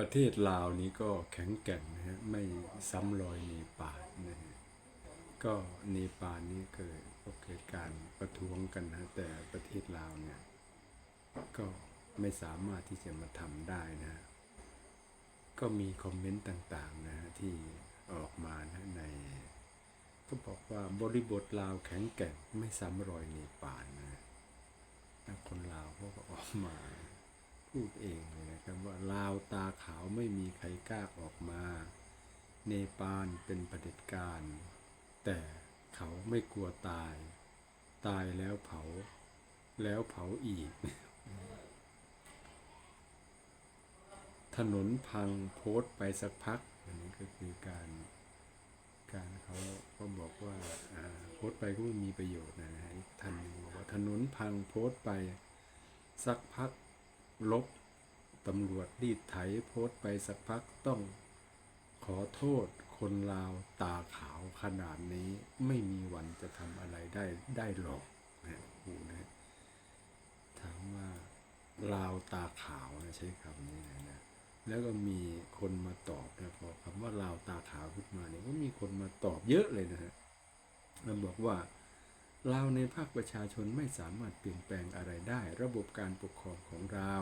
ประเทศลาวนี้ก็แข็งแกร่งนะฮะไม่ซ้ำรอยเนปาลนะฮะก็เนปาลนี้เกิดก็เกิดการประท้วงกันนะแต่ประเทศลาวเนี่ยก็ไม่สามารถที่จะมาทำได้นะ ก็มีคอมเมนต์ต่างๆนะฮะที่ออกมานะในก็บอกว่าบริบทลาวแข็งแกร่งไม่ซ้ำรอยเนปาลนะนะคนลาวก็ออกมา พูดเองเลยนะครับว่าลาวตาขาวไม่มีใครกล้าออกมา เนปาลเป็นประเผด็จการ แต่เขาไม่กลัวตาย ตายแล้วเผา แล้วเผาอีก ถนนพังโพสต์ไปสักพัก อันนี้ก็คือการการเขาก็บอกว่าโพสต์ไปก็ไม่มีประโยชน์นะฮะท่านบอกว่าถนนพังโพสต์ไปสักพัก ลบตำรวจรีดไถโพสต์ไปสักพักต้องขอโทษคนลาวตาขาวขนาดนี้ไม่มีวันจะทำอะไรได้ได้หรอกนะโอ้โหนะถามว่าลาวตาขาวนะใช้คำนี้นะนะแล้วก็มีคนมาตอบนะพอคำว่าลาวตาขาวขึ้นมาเนี่ยก็มีคนมาตอบเยอะเลยนะฮะมันบอกว่า ลาในภาคประชาชนไม่สามารถเปลี่ยนแปลงอะไรได้ ระบบการปกครองของเรา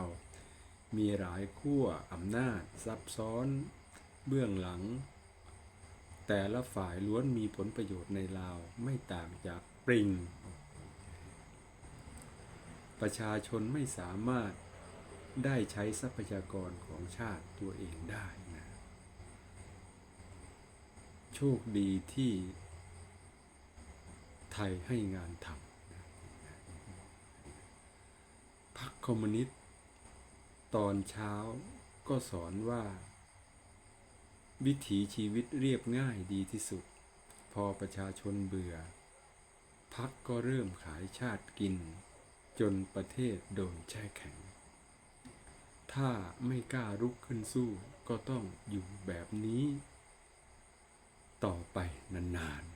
มีหลายขั้วอำนาจ ซับซ้อน เบื้องหลัง แต่ละฝ่ายล้วนมีผลประโยชน์ในลาวไม่ต่างจากปริง ประชาชนไม่สามารถได้ใช้ทรัพยากรของชาติตัวเองได้นะ โชคดีที่ ไทยให้งานทำพรรคคอมมิวนิสต์ตอนเช้าก็สอนว่า วิถีชีวิตเรียบง่ายดีที่สุด พอประชาชนเบื่อพักก็เริ่มขายชาติกิน จนประเทศโดนแช่แข็ง ถ้าไม่กล้ารุกขึ้นสู้ก็ต้องอยู่แบบนี้ ต่อไปนานๆ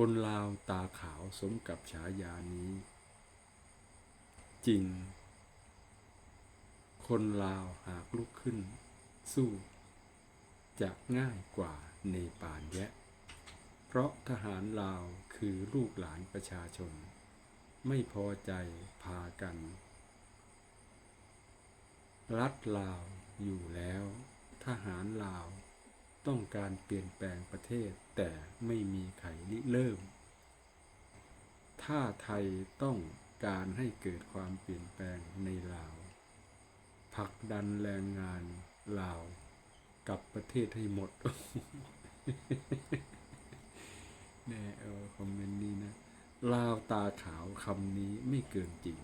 คนลาวตาขาวสมกับฉายานี้ จริง คนลาวหากลุกขึ้น สู้จะง่ายกว่าเนปาลแยะ เพราะทหารลาวคือลูกหลานประชาชน ไม่พอใจพากัน รัฐลาวอยู่แล้ว ทหารลาว ต้องการเปลี่ยนแปลงประเทศแต่ไม่มีใครริเริ่ม ถ้าไทยต้องการให้เกิดความเปลี่ยนแปลงในลาวผลักดันแรงงานลาวกับประเทศให้หมดแน่เออคอมเมนต์นี้นะ ลาวตาขาวคำนี้ไม่เกินจริง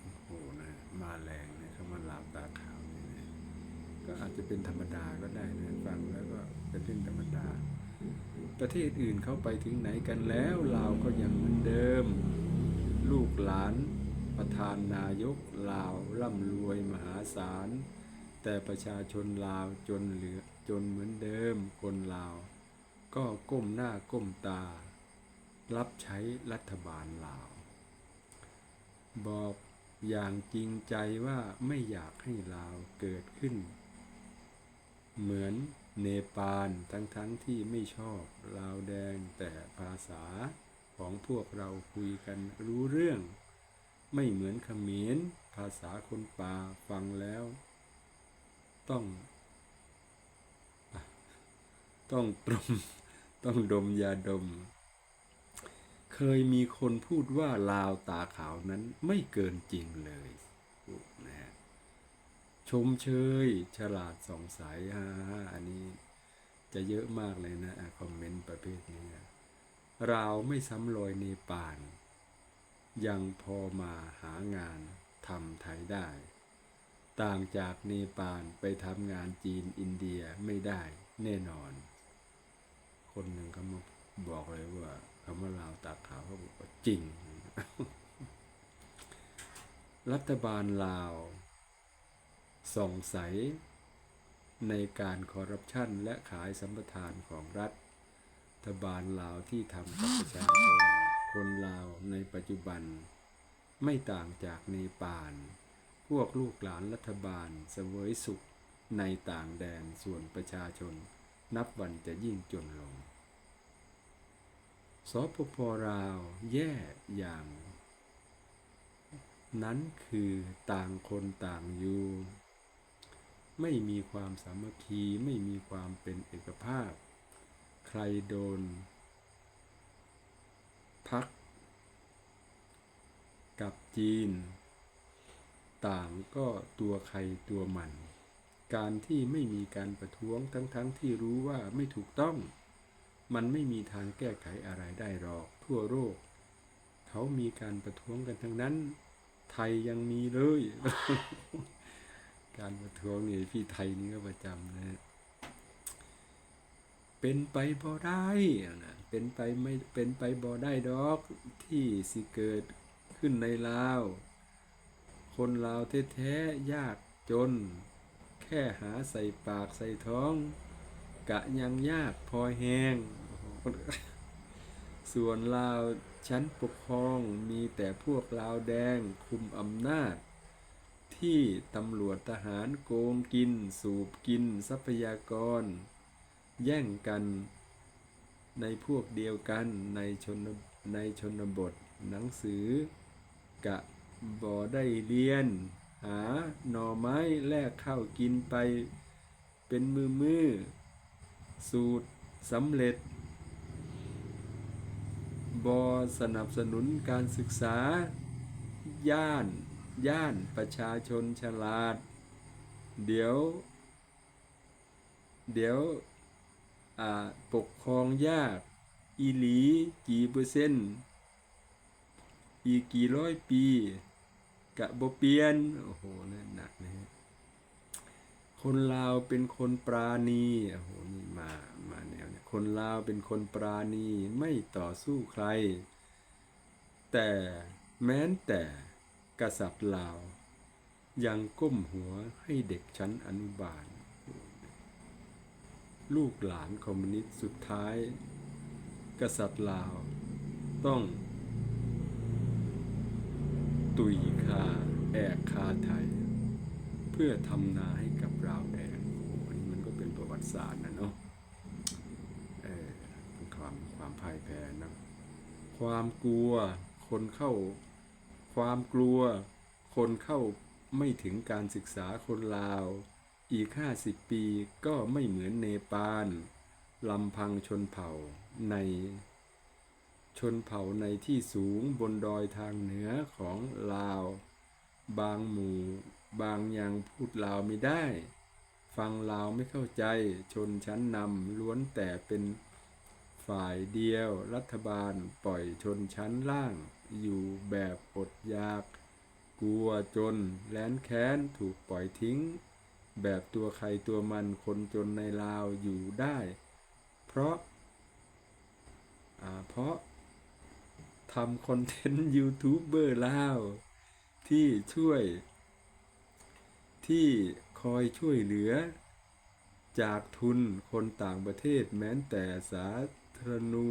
โอ้โหนะ มาแรงนะคำว่าลาวตาขาวนี่นะ ก็อาจจะเป็นธรรมดาก็ได้นะฟังแล้วก็เป็นเรื่องธรรมดา ประเทศอื่นเขาไปถึงไหนกันแล้วลาวก็ยังเหมือนเดิม ลูกหลานประธานนายกลาวร่ำรวยมหาศาล แต่ประชาชนลาวจนเหลือจนเหมือนเดิมคนลาว ก็ก้มหน้าก้มตา รับใช้รัฐบาลลาว บอกอย่างจริงใจว่าไม่อยากให้ลาวเกิดขึ้น เหมือนเนปาลทั้งๆทที่ไม่ชอบลาวแดงแต่ภาษาของพวกเราคุยกันรู้เรื่อง ไม่เหมือนเขมรภาษาคนป่าฟังแล้ว ต้อง ต้องตรมต้องดมยาดม เคยมีคนพูดว่าลาวตาขาวนั้นไม่เกินจริงเลยนะฮะ ชมเชย ฉลาดสองสายฮ่าฮ่าอันนี้จะเยอะมากเลยนะคอมเมนต์ประเภทนี้นะราไม่ซ้ำรอยเนปาลยังพอมาหางานทำไทยได้ ต่างจากเนปาลไปทำงานจีนอินเดียไม่ได้แน่นอน คนหนึ่งเขามาบอกเลยว่าคำว่าลาวตาขาวเขาบอกว่าจริง รัฐบาลลาว ส่องใสในการคอร์รัปชันและขายสัมปทานของรัฐบาลลาวที่ทำกับประชาชนคนลาวในปัจจุบัน ไม่ต่างจากเนปาลพวกลูกหลานรัฐบาลเสวยสุขในต่างแดนส่วนประชาชน นับวันจะยิ่งจนลงสปปลาวแย่อย่าง นั้นคือต่างคนต่างอยู่ ไม่มีความสามัคคีไม่มีความเป็นเอกภาพ ใครโดน พัก กับจีน ต่างก็ตัวใครตัวมัน การที่ไม่มีการประท้วงทั้งๆทที่รู้ว่าไม่ถูกต้อง มันไม่มีทางแก้ไขอะไรได้หรอกทั่วโลกเขามีการประท้วงกันทั้งนั้น ไทยยังมีเลย การประท้วงนี่พี่ไทยนี่ก็ประจำนะ เป็นไปบ่ได้นะเป็นไปไม่เป็นไปบ่ได้ดอกที่สิเกิดขึ้นในลาว คนลาวแท้ๆยากจน แค่หาใส่ปากใส่ท้อง กะยังยากพอแหงส่วนลาวชั้นปกครองมีแต่พวกลาวแดงคุมอำนาจ ที่ตำรวจทหารโกงกิน สูบกิน ทรัพยากร แย่งกันในพวกเดียวกันในชนในชนบท หนังสือกะบ่ได้เรียน หาหน่อไม้แลกข้าวกินไป เป็นมือมือสูตรสำเร็จบอสนับสนุนการศึกษา ย่าน ย่านประชาชนฉลาด เดี๋ยว เดี๋ยวปกครองยาก อีหลีกี่เปอร์เซ็นต์ อีกกี่ร้อยปี กะบเปลี่ยน โอ้โหนั่หนักนะฮะคนลาวเป็นคนปราณีโอ้โหนี่มามาแนวเนี่ยคนลาวเป็นคนปราณีไม่ต่อสู้ใคร แต่แม้นแต่ กษัตริย์ลาว ยังก้มหัวให้เด็กชั้นอนุบาล ลูกหลานคอมมิวนิสต์สุดท้าย กษัตริย์ลาว ต้อง ตุยคาแอกคาไทย เพื่อทำนาให้กับราวแดงโอ้โหอันนี้มันก็เป็นประวัติศาสตร์นะเนาะเออความความพ่ายแพ้นะความกลัวคนเข้า ความกลัว คนเข้าไม่ถึงการศึกษาคนลาว อีกห้าสิบปีก็ไม่เหมือนเนปาลลำพังชนเผ่าใน ชนเผ่าในที่สูงบนดอยทางเหนือของลาว บางหมู่ บางยังพูดลาวไม่ได้ ฟังลาวไม่เข้าใจ ชนชั้นนำล้วนแต่เป็นฝ่ายเดียวรัฐบาลปล่อยชนชั้นล่าง อยู่แบบอดอยาก กลัวจน แล้นแค้นถูกปล่อยทิ้ง แบบตัวใครตัวมันคนจนในลาวอยู่ได้ เพราะาเพราะทำคอนเทนต์ยูทูบเบอร์ลาวที่ช่วย ที่คอยช่วยเหลือ จากทุนคนต่างประเทศแม้นแต่สาธารณู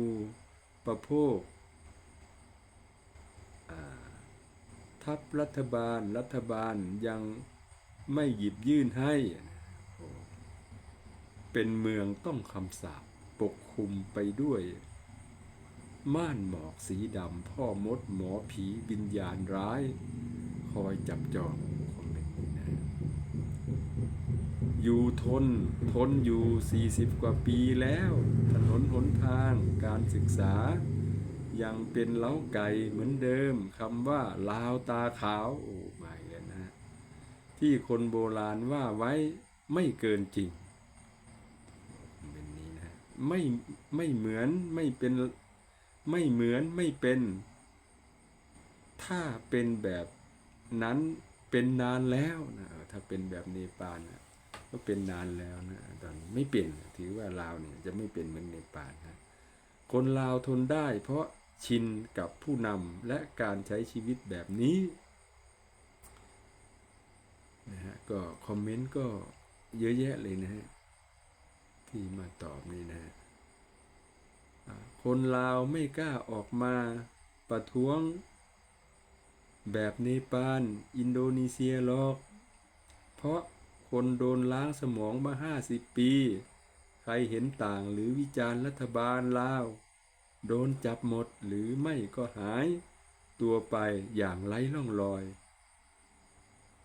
ปโภค ทัพรัฐบาลรัฐบาลยังไม่หยิบยื่นให้ เป็นเมืองต้องคำสาปปกคลุมไปด้วย ม่านหมอกสีดำพ่อมดหมอผีวิญญาณร้าย คอยจับจองคอมเมนต์นี้นะอยู่ทนทนอยู่ 40 กว่าปีแล้ว ถนนหนทางการศึกษา ยังเป็นเล้าไก่เหมือนเดิมคำว่าลาวตาขาวโอ้ไม่เลยนะที่คนโบราณว่าไว้ไม่เกินจริงเป็นนี้นะไม่ไม่เหมือนไม่เป็นไม่เหมือนไม่เป็น ถ้าเป็นแบบนั้นเป็นนานแล้วนะถ้าเป็นแบบเนปาลนะก็เป็นนานแล้วนะตอนไม่เป็นถือว่าลาวเนี่ยจะไม่เป็นเหมือนเนปาลนะคนลาวทนได้เพราะ ชินกับผู้นำและการใช้ชีวิตแบบนี้นะฮะก็คอมเมนต์ก็เยอะแยะเลยนะฮะที่มาตอบนี่นะฮะคนลาวไม่กล้าออกมาประท้วง แบบเนปาลอินโดนีเซียหรอก เพราะคนโดนล้างสมองมาห้าสิบปี ใครเห็นต่างหรือวิจารณ์รัฐบาลลาว โดนจับหมดหรือไม่ก็หาย ตัวไปอย่างไร้ร่องรอย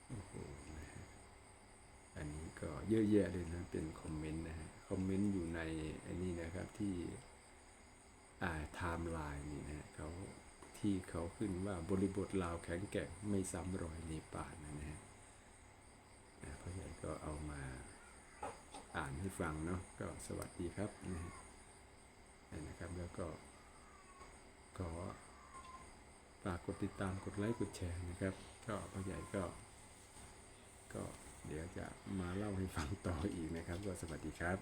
โอ้โหนะฮะอันนี้ก็เยอะแยะเลยนะเป็นคอมเมนต์นะฮะคอมเมนต์อยู่ในอันนี้นะครับที่อ่าไทม์ไลน์นี่นะเขาที่เขาขึ้นว่าบริบทลาวแข็งแกร่งไม่ซ้ำรอยเนปาลนะฮะนะพ่อใหญ่ก็เอามาอ่านให้ฟังเนาะก็สวัสดีครับนะฮะนะครับแล้วก็ อฝากกดติดตามกดไลค์กดแชร์นะครับ ก็พ่อใหญ่ก็ ก็เดี๋ยวจะมาเล่าให้ฟังต่ออีกนะครับก็สวัสดีครับ